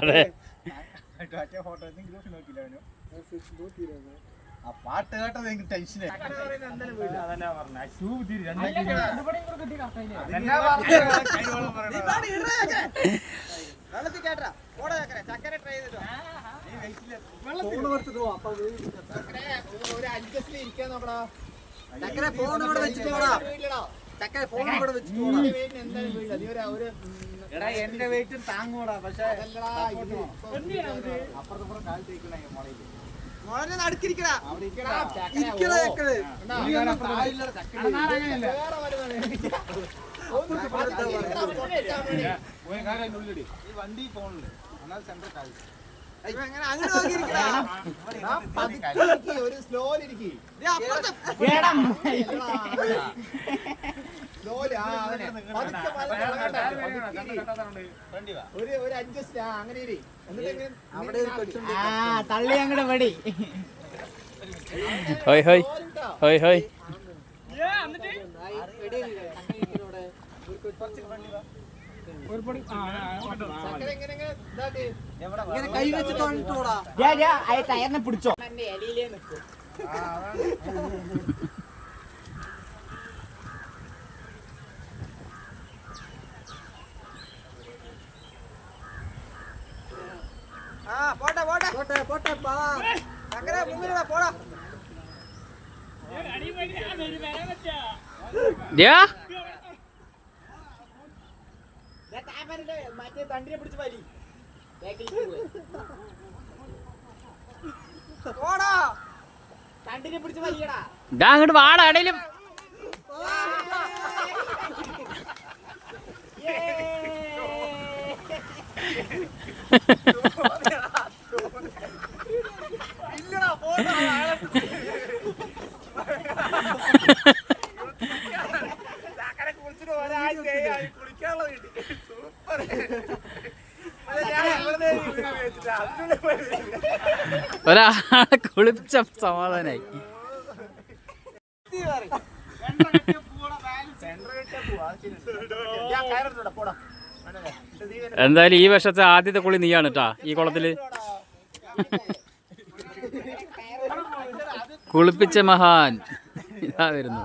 അതെ. ആ പാട്ട് കേട്ടത് എനിക്ക് ടെൻഷൻ ചക്കര ഫോൺ ഇവിടെ വെച്ചിട്ട് എടാ എന്റെ വെയിറ്റും താങ്ങൂടാ പക്ഷെ അപ്പുറത്തപ്പുറം കാൽ തേക്കണേ മുളയിൽ മോനെ നടുക്കിരിക്കടാ ഇരിക്കടാ. ഈ വണ്ടി പോണില്ലേ എന്നാൽ സെന്റർ ഇരിക്ക്, ഒരു സ്ലോയിലിരിക്കും തള്ളി അങ്ങടെ പടി ഹോയ് ഹോയ്. ഹോയ് ഹോയ്. ചക്കര ഇങ്ങനെ ഇങ്ങനെ ഇതാക്ക്. ഇങ്ങനെ കൈ വെച്ചിട്ട് വന്നിട്ട് പോടാ ടയറിനെ പിടിച്ചോ ആ, അതാണ്. പോട്ടെ പോട്ടെ പാ ചക്കര മുമ്പിലൂടെ പോടാ ദ്യാ മറ്റേ തണ്ടിനെ പിടിച്ച് വലി പോടാ. തണ്ടിനെ പിടിച്ച് വലിയടാ ഇതാ അങ്ങോട്ട് വാടാ എടയിലും ഒരാളെ കുളിപ്പിച്ച സമാധാനായി. എന്തായാലും ഈ വർഷത്തെ ആദ്യത്തെ കുളി നീയാണ് കേട്ടാ ഈ കുളത്തിൽ കുളിപ്പിച്ച മഹാൻ ഇതാ വരുന്നു